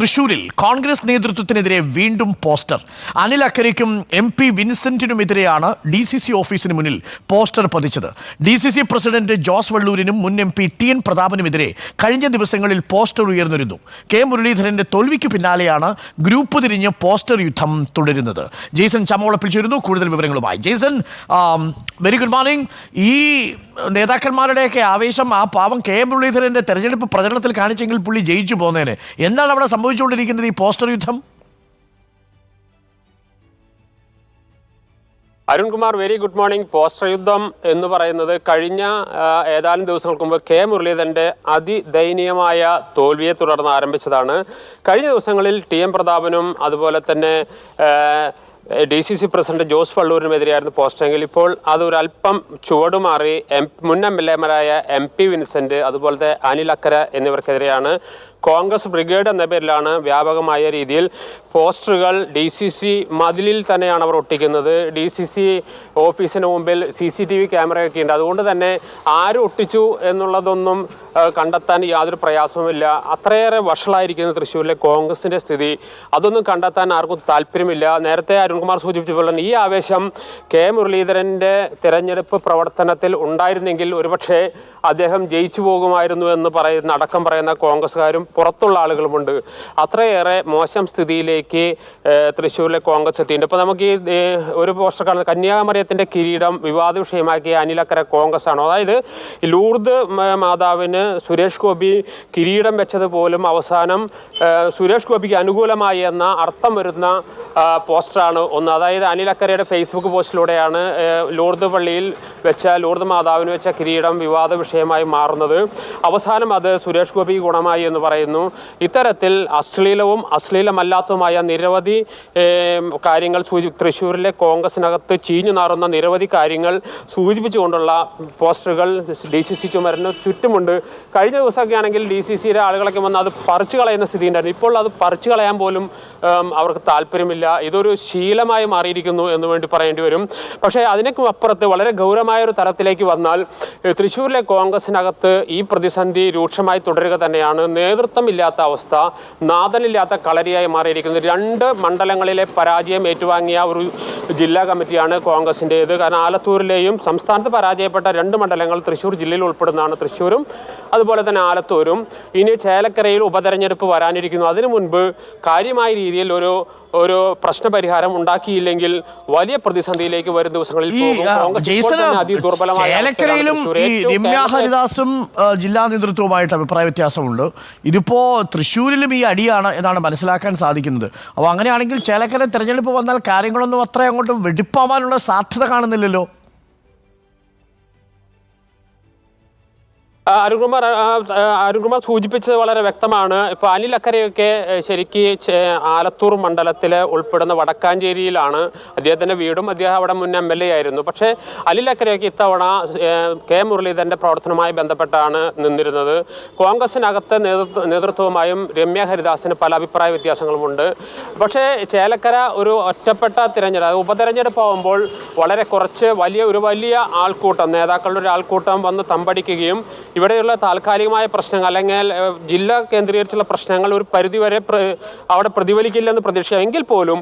തൃശൂരിൽ കോൺഗ്രസ് നേതൃത്വത്തിനെതിരെ വീണ്ടും പോസ്റ്റർ. അനിൽ അക്കരയ്ക്കും എം പി വിൻസെന്റിനുമെതിരെയാണ് ഡി സി സി ഓഫീസിന് മുന്നിൽ poster പതിച്ചത്. D C C president Jose വള്ളൂരിനും മുൻ എം പി ടി എൻ പ്രതാപനുമെതിരെ കഴിഞ്ഞ ദിവസങ്ങളിൽ പോസ്റ്റർ ഉയർന്നിരുന്നു. കെ മുരളീധരന്റെ തോൽവിക്ക് പിന്നാലെയാണ് ഗ്രൂപ്പ് തിരിഞ്ഞ് പോസ്റ്റർ യുദ്ധം തുടരുന്നത്. ജെയ്സൺ ചമോളപ്പിൽ ചേരുന്നു. കൂടുതൽ വിവരങ്ങളുമായി. ജെയ്സൺ വെരി ഗുഡ് മോർണിംഗ് ഈ നേതാക്കന്മാരുടെയൊക്കെ ആവേശം ആ പാവം കെ മുരളീധരന്റെ തെരഞ്ഞെടുപ്പ് പ്രചരണത്തിൽ കാണിച്ചെങ്കിൽ പുള്ളി ജയിച്ചു പോകുന്നതിന് എന്താണ് അവിടെ സംഭവിച്ചുകൊണ്ടിരിക്കുന്നത് ഈ പോസ്റ്റർ യുദ്ധം? Arunkumar very good morning poster യുദ്ധം എന്ന് പറയുന്നത് കഴിഞ്ഞ ഏതാനും ദിവസങ്ങൾക്ക് മുമ്പ് കെ മുരളീധരന്റെ അതിദയനീയമായ തോൽവിയെ തുടർന്ന് ആരംഭിച്ചതാണ്. കഴിഞ്ഞ ദിവസങ്ങളിൽ ടി എം പ്രതാപനും അതുപോലെ തന്നെ D C C president Jose വള്ളൂരിനുമെതിരെയായിരുന്നു പോസ്റ്റെങ്കിൽ ഇപ്പോൾ അതൊരല്പം ചുവടുമാറി എം മുൻ എം എൽ എമാരായ എം പി വിൻസെന്റ് അതുപോലത്തെ അനിൽ അക്കര എന്നിവർക്കെതിരെയാണ് കോൺഗ്രസ് ബ്രിഗേഡ് എന്ന പേരിലാണ് വ്യാപകമായ രീതിയിൽ പോസ്റ്ററുകൾ ഡി സി സി മതിലിൽ തന്നെയാണ് അവർ ഒട്ടിക്കുന്നത്. ഡി സി സി ഓഫീസിന് മുമ്പിൽ സി സി ടി വി ക്യാമറയൊക്കെ ഉണ്ട്. അതുകൊണ്ട് തന്നെ ആര് ഒട്ടിച്ചു എന്നുള്ളതൊന്നും കണ്ടെത്താൻ യാതൊരു പ്രയാസവുമില്ല അത്രയേറെ വഷളായിരിക്കുന്ന തൃശ്ശൂരിലെ കോൺഗ്രസിന്റെ സ്ഥിതി അതൊന്നും കണ്ടെത്താൻ ആർക്കും താല്പര്യമില്ല. നേരത്തെ അരുൺകുമാർ സൂചിപ്പിച്ചപ്പോൾ തന്നെ ഈ ആവേശം കെ മുരളീധരന്റെ തിരഞ്ഞെടുപ്പ് പ്രവർത്തനത്തിൽ ഉണ്ടായിരുന്നെങ്കിൽ ഒരുപക്ഷെ അദ്ദേഹം ജയിച്ചു പോകുമായിരുന്നു എന്ന് പറയുന്ന അടക്കം പറയുന്ന കോൺഗ്രസ്സുകാരും പുറത്തുള്ള ആളുകളുമുണ്ട്. അത്രയേറെ മോശം സ്ഥിതിയിലേക്ക് തൃശ്ശൂരിലെ കോൺഗ്രസ് എത്തിയിട്ടുണ്ട്. ഇപ്പോൾ നമുക്ക് ഈ ഒരു പോസ്റ്റർ കാണുന്നത് കന്യാകുമറിയത്തിന്റെ കിരീടം വിവാദ വിഷയമാക്കിയ അനിലക്കര കോൺഗ്രസ് ആണ് അതായത് ലൂർദ് മാതാവിന് സുരേഷ് ഗോപി കിരീടം വെച്ചത് പോലും അവസാനം സുരേഷ് ഗോപിക്ക് അനുകൂലമായി എന്ന അർത്ഥം വരുന്ന പോസ്റ്ററാണ് ഒന്ന്. അതായത് അനിലക്കരയുടെ ഫേസ്ബുക്ക് പോസ്റ്റിലൂടെയാണ് ലൂർദ് പള്ളിയിൽ വെച്ച ലൂർദ് മാതാവിന് വെച്ച കിരീടം വിവാദ വിഷയമായി മാറുന്നത്. അവസാനം അത് സുരേഷ് ഗോപിക്ക് ഗുണമായി എന്ന് പറയുന്നു. ഇത്തരത്തിൽ അശ്ലീലവും അശ്ലീലമല്ലാത്തതുമായ നിരവധി കാര്യങ്ങൾ സൂചി തൃശ്ശൂരിലെ കോൺഗ്രസിനകത്ത് ചീഞ്ഞു നാറുന്ന നിരവധി കാര്യങ്ങൾ സൂചിപ്പിച്ചുകൊണ്ടുള്ള പോസ്റ്ററുകൾ ഡി സി സി ചുമരിന് ചുറ്റുമുണ്ട്. കഴിഞ്ഞ ദിവസമൊക്കെ ആണെങ്കിൽ ഡി സി സിയിലെ ആളുകളൊക്കെ വന്ന് അത് പറിച്ചു കളയുന്ന സ്ഥിതി ഉണ്ടായിരുന്നു. ഇപ്പോൾ അത് പറിച്ചു കളയാൻ പോലും അവർക്ക് താല്പര്യമില്ല. ഇതൊരു ശീലമായി മാറിയിരിക്കുന്നു എന്ന് വേണ്ടി പറയേണ്ടി വരും. പക്ഷേ അതിനേക്കും അപ്പുറത്ത് വളരെ ഗൗരവമായ ഒരു തലത്തിലേക്ക് വന്നാൽ തൃശ്ശൂരിലെ കോൺഗ്രസിനകത്ത് ഈ പ്രതിസന്ധി രൂക്ഷമായി തുടരുക തന്നെയാണ്. നേതൃത്വം ഇല്ലാത്ത അവസ്ഥ നാഥനില്ലാത്ത കളരിയായി മാറിയിരിക്കുന്നത് രണ്ട് മണ്ഡലങ്ങളിലെ പരാജയം ഏറ്റുവാങ്ങിയ ഒരു ജില്ലാ കമ്മിറ്റിയാണ് കോൺഗ്രസിന്റേത്. കാരണം ആലത്തൂരിലെയും സംസ്ഥാനത്ത് പരാജയപ്പെട്ട രണ്ട് മണ്ഡലങ്ങൾ തൃശ്ശൂർ ജില്ലയിൽ ഉൾപ്പെടുന്നതാണ് തൃശ്ശൂരും അതുപോലെ തന്നെ ആലത്തൂരും. ഇനി ചേലക്കരയിൽ ഉപതെരഞ്ഞെടുപ്പ് വരാനിരിക്കുന്നു. അതിനു മുൻപ് കാര്യമായ രീതിയിൽ ഒരു ഒരു പ്രശ്നപരിഹാരം ഉണ്ടാക്കിയില്ലെങ്കിൽ വലിയ പ്രതിസന്ധിയിലേക്ക് വരും ദിവസങ്ങളിൽ ചേലക്കരയിലും രമ്യ ഹരിദാസും ജില്ലാ നേതൃത്വവുമായിട്ട് അഭിപ്രായ വ്യത്യാസമുണ്ട്. ഇതിപ്പോ തൃശ്ശൂരിലും ഈ അടിയാണ് എന്നാണ് മനസ്സിലാക്കാൻ സാധിക്കുന്നത്. അപ്പോൾ അങ്ങനെയാണെങ്കിൽ ചേലക്കര തിരഞ്ഞെടുപ്പ് വന്നാൽ കാര്യങ്ങളൊന്നും അത്ര അങ്ങോട്ട് വെടിപ്പാവാനുള്ള സാധ്യത കാണുന്നില്ലല്ലോ. അരുൺകുമാർ അരുൺകുമാർ സൂചിപ്പിച്ചത് വളരെ വ്യക്തമാണ്. ഇപ്പോൾ അനിൽ അക്കരയൊക്കെ ശരിക്ക് ആലത്തൂർ മണ്ഡലത്തിൽ ഉൾപ്പെടുന്ന വടക്കാഞ്ചേരിയിലാണ് അദ്ദേഹത്തിന്റെ വീടും. അദ്ദേഹം അവിടെ മുൻ എം എൽ എ ആയിരുന്നു. പക്ഷേ അനിൽ അക്കരയൊക്കെ ഇത്തവണ കെ മുരളീധരന്റെ പ്രവർത്തനവുമായി ബന്ധപ്പെട്ടാണ് നിന്നിരുന്നത്. കോൺഗ്രസിനകത്തെ നേതൃത്വ നേതൃത്വവുമായും രമ്യ ഹരിദാസിന് പല അഭിപ്രായ വ്യത്യാസങ്ങളുമുണ്ട്. പക്ഷേ ചേലക്കര ഒരു ഒറ്റപ്പെട്ട തിരഞ്ഞെടുപ്പ് ഉപതെരഞ്ഞെടുപ്പ് ആകുമ്പോൾ വളരെ കുറച്ച് വലിയ ഒരു വലിയ ആൾക്കൂട്ടം നേതാക്കളുടെ ഒരു ആൾക്കൂട്ടം വന്ന് തമ്പടിക്കുകയും ഇവിടെയുള്ള താൽക്കാലികമായ പ്രശ്നങ്ങൾ അല്ലെങ്കിൽ ജില്ലാ കേന്ദ്രീകരിച്ചുള്ള പ്രശ്നങ്ങൾ ഒരു പരിധിവരെ വരെ അവിടെ പ്രതിഫലിക്കില്ലെന്ന് പ്രതീക്ഷിക്കാം. എങ്കിൽ പോലും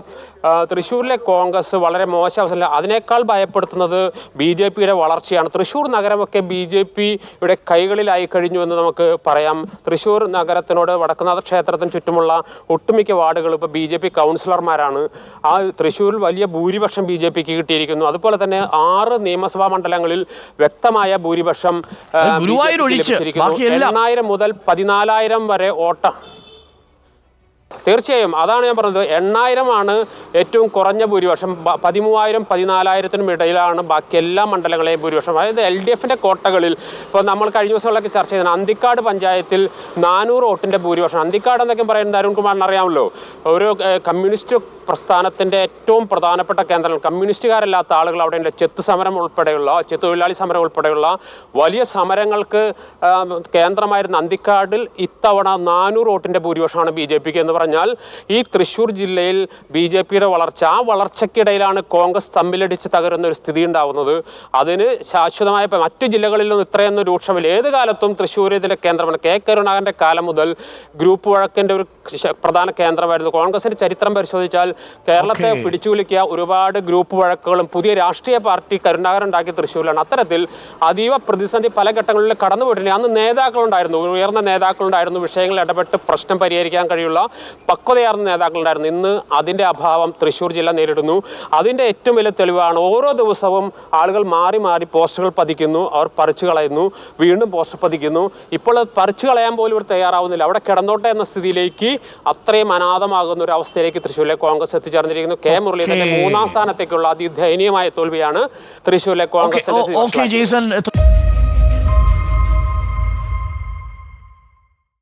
തൃശ്ശൂരിലെ കോൺഗ്രസ് വളരെ മോശം അവസ്ഥയിൽ അതിനേക്കാൾ ഭയപ്പെടുത്തുന്നത് ബി ജെ പിയുടെ വളർച്ചയാണ്. തൃശ്ശൂർ നഗരമൊക്കെ ബി ജെ പിയുടെ കൈകളിലായി കഴിഞ്ഞു എന്ന് നമുക്ക് പറയാം. തൃശ്ശൂർ നഗരത്തിനോട് വടക്കുന്നാഥ ക്ഷേത്രത്തിന് ചുറ്റുമുള്ള ഒട്ടുമിക്ക വാർഡുകൾ ഇപ്പോൾ ബി ജെ പി കൗൺസിലർമാരാണ്. ആ തൃശ്ശൂരിൽ വലിയ ഭൂരിപക്ഷം ബി ജെ പിക്ക് കിട്ടിയിരിക്കുന്നു. അതുപോലെ തന്നെ ആറ് നിയമസഭാ മണ്ഡലങ്ങളിൽ വ്യക്തമായ ഭൂരിപക്ഷം ഒഴിച്ച്. എണ്ണായിരം മുതൽ പതിനാലായിരം വരെ ഓട്ടം തീർച്ചയായും അതാണ് ഞാൻ പറഞ്ഞത്. എണ്ണായിരമാണ് ഏറ്റവും കുറഞ്ഞ ഭൂരിപക്ഷം. പതിമൂവായിരം പതിനാലായിരത്തിനും ഇടയിലാണ് ബാക്കി എല്ലാ മണ്ഡലങ്ങളെയും ഭൂരിപക്ഷം. അതായത് എൽ ഡി എഫിന്റെ കോട്ടകളിൽ ഇപ്പോൾ നമ്മൾ കഴിഞ്ഞ ദിവസങ്ങളിലൊക്കെ ചർച്ച ചെയ്തത് അന്തിക്കാട് പഞ്ചായത്തിൽ നാനൂറ് വോട്ടിന്റെ ഭൂരിപക്ഷം. അന്തിക്കാട് എന്നൊക്കെ പറയുന്നത് അരുൺകുമാറിന് അറിയാമല്ലോ. ഒരു കമ്മ്യൂണിസ്റ്റ് പ്രസ്ഥാനത്തിന്റെ ഏറ്റവും പ്രധാനപ്പെട്ട കേന്ദ്രങ്ങൾ. കമ്മ്യൂണിസ്റ്റുകാരല്ലാത്ത ആളുകൾ അവിടെ ചെത്ത് സമരം ഉൾപ്പെടെയുള്ള ചെത്ത് തൊഴിലാളി സമരം ഉൾപ്പെടെയുള്ള വലിയ സമരങ്ങൾക്ക് കേന്ദ്രമായിരുന്ന അന്തിക്കാടിൽ ഇത്തവണ നാനൂറ് വോട്ടിന്റെ ഭൂരിപക്ഷമാണ് ബി ജെ പിക്ക് എന്ന് പറഞ്ഞാൽ ഈ തൃശ്ശൂർ ജില്ലയിൽ ബി ജെ പിയുടെ വളർച്ച ആ വളർച്ചയ്ക്കിടയിലാണ് കോൺഗ്രസ് തമ്മിലടിച്ച് തകരുന്ന ഒരു സ്ഥിതി ഉണ്ടാവുന്നത്. അതിന് ശാശ്വതമായ മറ്റു ജില്ലകളിലൊന്നും ഇത്രയൊന്നും രൂക്ഷമില്ല. ഏത് കാലത്തും തൃശ്ശൂർ ഇതിന്റെ കേന്ദ്രമാണ് കെ കരുണാകരന്റെ കാലം മുതൽ ഗ്രൂപ്പ് വഴക്കിന്റെ ഒരു പ്രധാന കേന്ദ്രമായിരുന്നു. കോൺഗ്രസിന്റെ ചരിത്രം പരിശോധിച്ചാൽ കേരളത്തെ പിടിച്ചുകുലിക്കുക ഒരുപാട് ഗ്രൂപ്പ് വഴക്കുകളും പുതിയ രാഷ്ട്രീയ പാർട്ടി കരുണാകരൻ ഉണ്ടാക്കിയ തൃശ്ശൂരിലാണ്. അത്തരത്തിൽ അതീവ പ്രതിസന്ധി പല ഘട്ടങ്ങളിൽ കടന്നുപോയിട്ടുണ്ട്. അന്ന് നേതാക്കളുണ്ടായിരുന്നു ഉയർന്ന നേതാക്കളുണ്ടായിരുന്നു വിഷയങ്ങളിൽ ഇടപെട്ട് പ്രശ്നം പരിഹരിക്കാൻ കഴിയുള്ള പക്വതയാർന്ന നേതാക്കളുണ്ടായിരുന്നു. ഇന്ന് അതിന്റെ അഭാവം തൃശ്ശൂർ ജില്ല നേരിടുന്നു. അതിന്റെ ഏറ്റവും വലിയ തെളിവാണ് ഓരോ ദിവസവും ആളുകൾ മാറി മാറി പോസ്റ്ററുകൾ പതിക്കുന്നു. അവർ പറിച്ചു കളയുന്നു. വീണ്ടും പോസ്റ്റർ പതിക്കുന്നു. ഇപ്പോൾ അത് പറിച്ചു കളയാൻ പോലും ഇവർ തയ്യാറാവുന്നില്ല. അവിടെ കിടന്നോട്ടെ എന്ന സ്ഥിതിയിലേക്ക് അത്രയും അനാഥമാകുന്ന ഒരു അവസ്ഥയിലേക്ക് തൃശ്ശൂരിലെ കോൺഗ്രസ് എത്തിച്ചേർന്നിരിക്കുന്നു. കെ. മുരളീധരന്റെ മൂന്നാം സ്ഥാനത്തേക്കുള്ള അതിദയനീയമായ തോൽവിയാണ് തൃശ്ശൂരിലെ കോൺഗ്രസ്